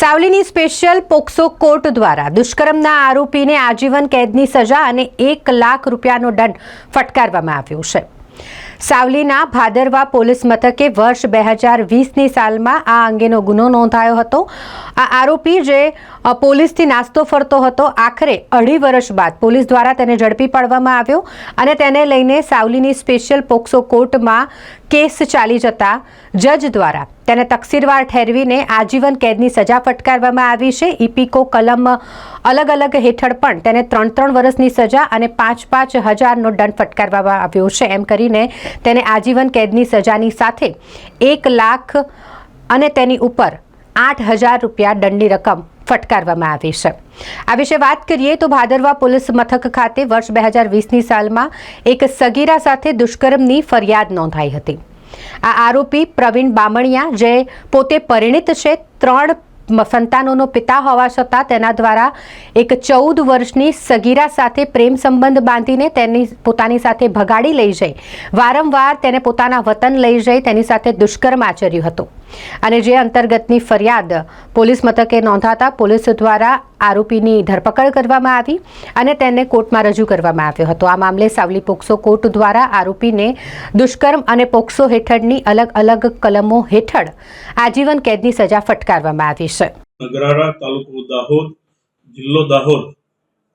સાવલીની special POCSO court દ્વારા દુષ્કર્મના આરોપીને આજીવન કેદની સજા અને એક લાખ રૂપિયાનો દંડ ફટકારવામાં આવ્યો છે. સાવલીના ભાદરવા પોલીસ મથકે વર્ષ બે હજાર વીસની સાલમાં આ અંગેનો ગુનો નોંધાયો હતો. આ આરોપી જે પોલીસથી નાસ્તો ફરતો હતો. આખરે અઢી વર્ષ બાદ પોલીસ દ્વારા તેને ઝડપી પાડવામાં આવ્યો અને તેને લઈને સાવલીની સ્પેશિયલ પોક્સો કોર્ટમાં કેસ ચાલી જતા જજ દ્વારા તેને તકસીરવાર ઠેરવીને આજીવન કેદની સજા ફટકારવામાં આવી છે. ઇપીકો કલમ અલગ અલગ હેઠળ પણ તેને ત્રણ ત્રણ વર્ષની સજા અને પાંચ પાંચ હજારનો દંડ ફટકારવામાં આવ્યો છે. એમ કરીને તેને આજીવન કેદની સજાની સાથે એક લાખ અને તેની ઉપર આઠ હજાર રૂપિયા દંડની રકમ ફટકારવામાં આવી છે. આ વિશે વાત કરીએ તો ભાદરવા પોલીસ મથક ખાતે વર્ષ બે હજાર વીસની સાલમાં એક સગીરા સાથે દુષ્કર્મની ફરિયાદ નોંધાઈ હતી. આ આરોપી પ્રવીણ બામણિયા, જે પોતે પરિણિત છે, ત્રણ સંતાનોનો પિતા હોવા છતાં તેના દ્વારા એક ચૌદ વર્ષની સગીરા સાથે પ્રેમ સંબંધ બાંધીને તેની, પોતાની સાથે ભગાડી લઈ જઈ. વારંવાર તેને પોતાના વતન લઈ જઈ, તેની સાથે દુષ્કર્મ આચર્યું હતું. અને જે અંતર્ગતની ફરિયાદ પોલીસ મથકે નોંધાતા પોલીસ દ્વારા આરોપીની ધરપકડ કરવામાં આવી અને તેને કોર્ટમાં રજૂ કરવામાં આવ્યો હતો. આ મામલે સાવલી પોક્સો કોર્ટ દ્વારા આરોપીને દુષ્કર્મ અને પોક્સો હેઠળની અલગ અલગ કલમો હેઠળ આજીવન કેદની સજા ફટકારવામાં આવી છે. જિલ્લો દાહોદ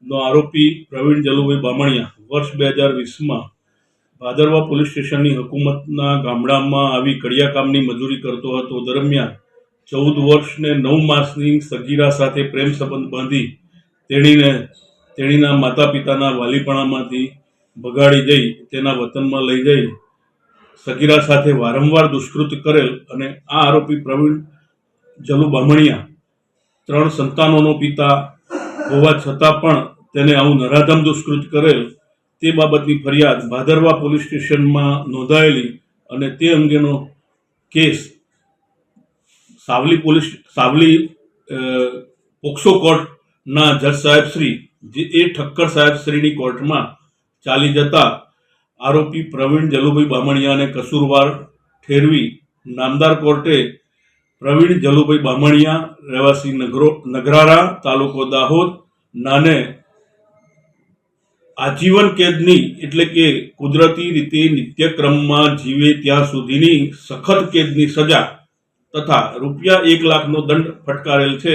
નો આરોપી પ્રવીણ જલુભાઈ બામણિયા વર્ષ બે હજાર વીસમાં ભાદરવા પોલીસ સ્ટેશનની હુકુમતના ગામડામાં આવી કડિયા કામની મજૂરી કરતો હતો. દરમિયાન ચૌદ વર્ષ ને નવ માસની સગીરા સાથે પ્રેમ સંબંધ બાંધી તેણીને તેણીના માતા પિતાના વાલીપણામાંથી ભગાડી જઈ તેના વતનમાં લઈ જઈ સગીરા સાથે વારંવાર દુષ્કૃત કરેલ અને આ આરોપી પ્રવીણ જલુ બામણિયા ત્રણ સંતાનોનો પિતા હોવા છતાં પણ તેને આવું નરાધમ દુષ્કૃત કરેલ તે બાબતની ફરિયાદ ભાદરવા પોલીસ સ્ટેશનમાં નોંધાયેલી અને તે અંગેનો case Savli police Savli POCSO કોર્ટના જજ સાહેબ શ્રી, જે એ ઠક્કર સાહેબ શ્રીની કોર્ટમાં ચાલી જતા આરોપી પ્રવીણ જલુભાઈ બામણિયાને કસૂરવાર ઠેરવી નામદાર કોર્ટે પ્રવીણ જલુભાઈ બામણિયા, રહેવાસી નગરો, નગરારા, તાલુકો દાહોદ, નાને આજીવન કેદની એટલે કે કુદરતી રીતે નિત્યક્રમમાં જીવે ત્યાં સુધીની સખત કેદની સજા તથા રૂપિયા એક લાખનો દંડ ફટકારેલ છે.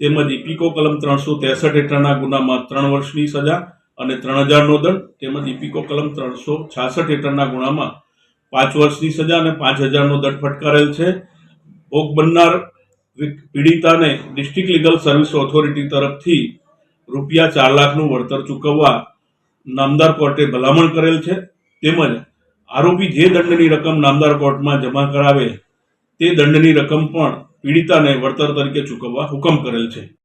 તેમજ ઇપિકો કલમ ત્રણસો ત્રેસઠ હેઠળના ગુનામાં ત્રણ વર્ષની સજા અને ત્રણ હજારનો દંડ. તેમજ ઇપિકો કલમ ત્રણસો છાસઠ હેઠળના ગુનામાં પાંચ વર્ષની સજા અને પાંચ હજારનો દંડ ફટકારેલ છે. ભોગ બનનાર પીડિતાને ડિસ્ટ્રિક્ટ લીગલ સર્વિસ ઓથોરિટી તરફથી રૂપિયા ચાર લાખનું વળતર ચૂકવવા નામદાર કોર્ટે ભલામણ કરેલ છે. તેમજ આરોપી જે દંડની રકમ નામદાર કોર્ટમાં જમા કરાવે તે દંડની રકમ પણ પીડિતાને વળતર તરીકે ચૂકવવા હુકમ કરેલ છે.